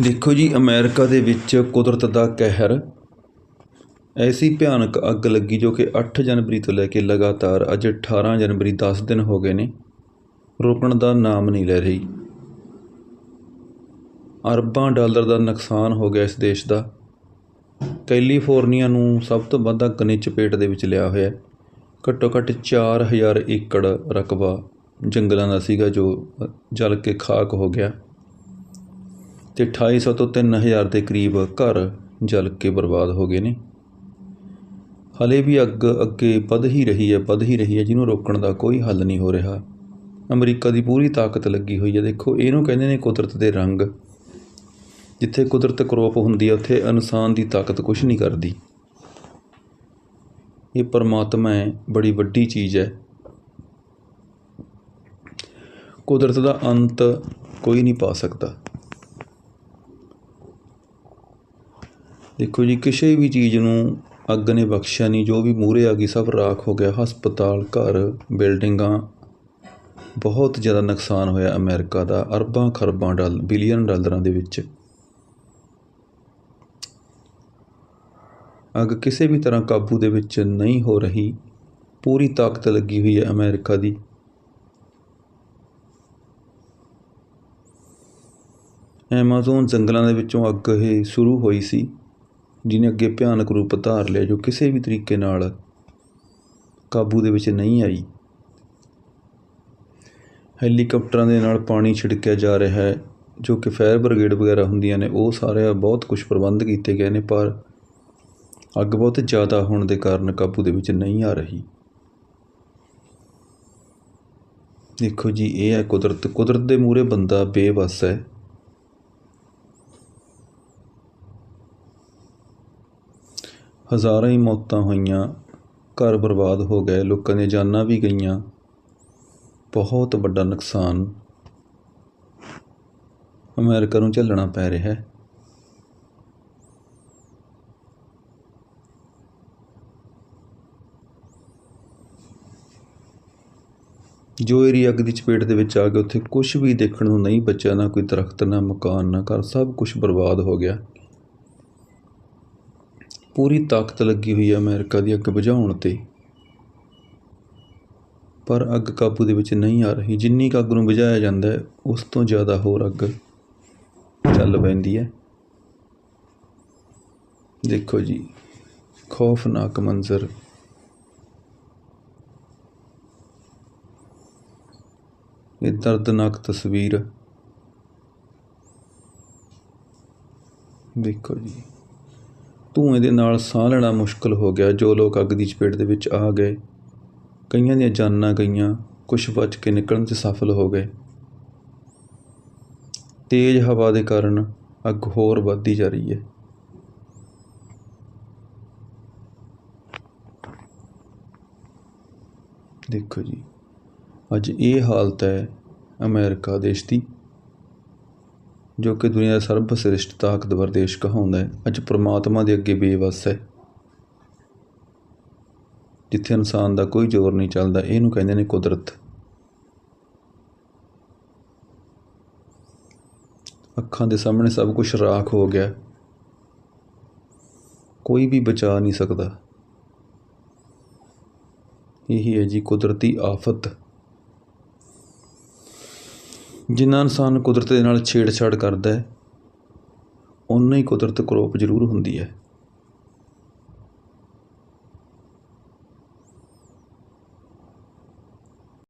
ਦੇਖੋ ਜੀ, ਅਮੈਰੀਕਾ ਦੇ ਵਿੱਚ ਕੁਦਰਤ ਦਾ ਕਹਿਰ। ਐਸੀ ਭਿਆਨਕ ਅੱਗ ਲੱਗੀ ਜੋ ਕਿ ਅੱਠ ਜਨਵਰੀ ਤੋਂ ਲੈ ਕੇ ਲਗਾਤਾਰ ਅੱਜ 18 ਜਨਵਰੀ ਦਸ ਦਿਨ ਹੋ ਗਏ ਨੇ। ਰੁਕਣ ਦਾ ਨਾਮ ਨਹੀਂ ਲੈ ਰਹੀ। ਅਰਬਾਂ ਡਾਲਰ ਦਾ ਨੁਕਸਾਨ ਹੋ ਗਿਆ ਇਸ ਦੇਸ਼ ਦਾ। ਕੈਲੀਫੋਰਨੀਆ ਨੂੰ ਸਭ ਤੋਂ ਵੱਧ ਅੱਗ ਨੇ ਚਪੇਟ ਦੇ ਵਿੱਚ ਲਿਆ ਹੋਇਆ। ਘੱਟੋ ਘੱਟ 4000 ਏਕੜ ਰਕਬਾ ਜੰਗਲਾਂ ਦਾ ਸੀਗਾ ਜੋ ਜਲ ਕੇ ਖਾਕ ਹੋ ਗਿਆ। ਤੇ 2800 ਤੋਂ 3000 ਦੇ ਕਰੀਬ ਘਰ ਜਲ ਕੇ ਬਰਬਾਦ ਹੋ ਗਏ ਨੇ। ਹਲੇ ਵੀ ਅੱਗ ਅੱਗੇ ਵੱਧ ਹੀ ਰਹੀ ਹੈ, ਵੱਧ ਹੀ ਰਹੀ ਹੈ, ਜਿਹਨੂੰ ਰੋਕਣ ਦਾ ਕੋਈ ਹੱਲ ਨਹੀਂ ਹੋ ਰਿਹਾ। ਅਮਰੀਕਾ ਦੀ ਪੂਰੀ ਤਾਕਤ ਲੱਗੀ ਹੋਈ ਹੈ। ਦੇਖੋ, ਇਹਨੂੰ ਕਹਿੰਦੇ ਨੇ ਕੁਦਰਤ ਦੇ ਰੰਗ। ਜਿੱਥੇ ਕੁਦਰਤ ਕਰੋਪ ਹੁੰਦੀ ਹੈ, ਉੱਥੇ ਇਨਸਾਨ ਦੀ ਤਾਕਤ ਕੁਝ ਨਹੀਂ ਕਰਦੀ। ਇਹ ਪਰਮਾਤਮਾ ਹੈ, ਬੜੀ ਵੱਡੀ ਚੀਜ਼ ਹੈ। ਕੁਦਰਤ ਦਾ ਅੰਤ ਕੋਈ ਨਹੀਂ ਪਾ ਸਕਦਾ। ਦੇਖੋ ਜੀ, ਕਿਸੇ ਵੀ ਚੀਜ਼ ਨੂੰ ਅੱਗ ਨੇ ਬਖਸ਼ਿਆ ਨਹੀਂ, ਜੋ ਵੀ ਮੂਹਰੇ ਆ ਗਈ, ਸਭ ਰਾਖ ਹੋ ਗਿਆ। ਹਸਪਤਾਲ, ਘਰ, ਬਿਲਡਿੰਗਾਂ, ਬਹੁਤ ਜ਼ਿਆਦਾ ਨੁਕਸਾਨ ਹੋਇਆ ਅਮਰੀਕਾ ਦਾ, ਅਰਬਾਂ ਖਰਬਾਂ ਡਾਲ, ਬਿਲੀਅਨ ਡਾਲਰਾਂ ਦੇ ਵਿੱਚ। ਅੱਗ ਕਿਸੇ ਵੀ ਤਰ੍ਹਾਂ ਕਾਬੂ ਦੇ ਵਿੱਚ ਨਹੀਂ ਹੋ ਰਹੀ, ਪੂਰੀ ਤਾਕਤ ਲੱਗੀ ਹੋਈ ਹੈ ਅਮਰੀਕਾ ਦੀ। ਐਮਾਜ਼ੋਨ ਜੰਗਲਾਂ ਦੇ ਵਿੱਚੋਂ ਅੱਗ ਇਹ ਸ਼ੁਰੂ ਹੋਈ ਸੀ। ਜਿਹਨੇ ਅੱਗੇ ਭਿਆਨਕ ਰੂਪ ਧਾਰ ਲਿਆ, ਜੋ ਕਿਸੇ ਵੀ ਤਰੀਕੇ ਨਾਲ ਕਾਬੂ ਦੇ ਵਿੱਚ ਨਹੀਂ ਆਈ। ਹੈਲੀਕਾਪਟਰਾਂ ਦੇ ਨਾਲ ਪਾਣੀ ਛਿੜਕਿਆ ਜਾ ਰਿਹਾ ਹੈ, ਜੋ ਕਿ ਫਾਇਰ ਬ੍ਰਿਗੇਡ ਵਗੈਰਾ ਹੁੰਦੀਆਂ ਨੇ, ਉਹ ਸਾਰੇ ਬਹੁਤ ਕੁਝ ਪ੍ਰਬੰਧ ਕੀਤੇ ਗਏ ਨੇ, ਪਰ ਅੱਗ ਬਹੁਤ ਜ਼ਿਆਦਾ ਹੋਣ ਦੇ ਕਾਰਨ ਕਾਬੂ ਦੇ ਵਿੱਚ ਨਹੀਂ ਆ ਰਹੀ। ਦੇਖੋ ਜੀ, ਇਹ ਹੈ ਕੁਦਰਤ। ਕੁਦਰਤ ਦੇ ਮੂਹਰੇ ਬੰਦਾ ਬੇਵੱਸ ਹੈ। ਹਜ਼ਾਰਾਂ ਹੀ ਮੌਤਾਂ ਹੋਈਆਂ, ਘਰ ਬਰਬਾਦ ਹੋ ਗਏ, ਲੋਕਾਂ ਦੀਆਂ ਜਾਨਾਂ ਵੀ ਗਈਆਂ। ਬਹੁਤ ਵੱਡਾ ਨੁਕਸਾਨ ਅਮਰੀਕਾ ਨੂੰ ਝੱਲਣਾ ਪੈ ਰਿਹਾ ਹੈ। ਜੋ ਏਰੀਆ ਅੱਗ ਦੀ ਚਪੇਟ ਦੇ ਵਿੱਚ ਆ ਗਿਆ, ਉੱਥੇ ਕੁਝ ਵੀ ਦੇਖਣ ਨੂੰ ਨਹੀਂ ਬਚਿਆ, ਨਾ ਕੋਈ ਦਰਖਤ, ਨਾ ਮਕਾਨ, ਨਾ ਘਰ, ਸਭ ਕੁਝ ਬਰਬਾਦ ਹੋ ਗਿਆ। ਪੂਰੀ ਤਾਕਤ ਲੱਗੀ ਹੋਈ ਹੈ ਅਮਰੀਕਾ ਦੀ ਅੱਗ ਬੁਝਾਉਣ 'ਤੇ। ਪਰ ਅੱਗ ਕਾਬੂ ਦੇ ਵਿੱਚ ਨਹੀਂ ਆ ਰਹੀ। ਜਿੰਨੀ ਕੁ ਅੱਗ ਨੂੰ ਬੁਝਾਇਆ ਜਾਂਦਾ ਉਸ ਤੋਂ ਜ਼ਿਆਦਾ ਹੋਰ ਅੱਗ ਚੱਲ ਪੈਂਦੀ ਹੈ। ਦੇਖੋ ਜੀ, ਖੌਫਨਾਕ ਮੰਜ਼ਰ। ਇਹ ਦਰਦਨਾਕ ਤਸਵੀਰ। ਦੇਖੋ ਜੀ। ਧੂਏ ਦੇ ਨਾਲ ਸਾਹ ਲੈਣਾ ਮੁਸ਼ਕਲ ਹੋ ਗਿਆ। ਜੋ ਲੋਕ ਅੱਗ ਦੀ ਚਪੇਟ ਦੇ ਵਿੱਚ ਆ ਗਏ, ਕਈਆਂ ਦੀਆਂ ਜਾਨਾਂ ਗਈਆਂ ਕੁਝ ਬਚ ਕੇ ਨਿਕਲਣ 'ਚ ਸਫਲ ਹੋ ਗਏ। ਤੇਜ਼ ਹਵਾ ਦੇ ਕਾਰਨ ਅੱਗ ਹੋਰ ਵੱਧਦੀ ਜਾ ਰਹੀ ਹੈ। ਦੇਖੋ ਜੀ, ਅੱਜ ਇਹ ਹਾਲਤ ਹੈ ਅਮਰੀਕਾ ਦੇਸ਼ ਦੀ। ਜੋ ਕਿ ਦੁਨੀਆ ਦਾ ਸਰਬਸ਼੍ਰੇਸ਼ਟ ਤਾਕਤਵਰ ਦੇਸ਼ ਕਹਾਉਂਦਾ ਹੈ। ਅੱਜ ਪ੍ਰਮਾਤਮਾ ਦੇ ਅੱਗੇ ਬੇਵੱਸ ਹੈ। ਜਿੱਥੇ ਇਨਸਾਨ ਦਾ ਕੋਈ ਜ਼ੋਰ ਨਹੀਂ ਚੱਲਦਾ, ਇਹਨੂੰ ਕਹਿੰਦੇ ਨੇ ਕੁਦਰਤ। ਅੱਖਾਂ ਦੇ ਸਾਹਮਣੇ ਸਭ ਕੁਝ ਰਾਖ ਹੋ ਗਿਆ। ਕੋਈ ਵੀ ਬਚਾ ਨਹੀਂ ਸਕਦਾ। ਇਹੀ ਹੈ ਜੀ ਕੁਦਰਤੀ ਆਫਤ। ਜਿੰਨਾ ਇਨਸਾਨ ਕੁਦਰਤ ਦੇ ਨਾਲ ਛੇੜਛਾੜ ਕਰਦਾ ਹੈ, ਓਨਾ ਹੀ ਕੁਦਰਤ ਕਰੋਪ ਜ਼ਰੂਰ ਹੁੰਦੀ ਹੈ।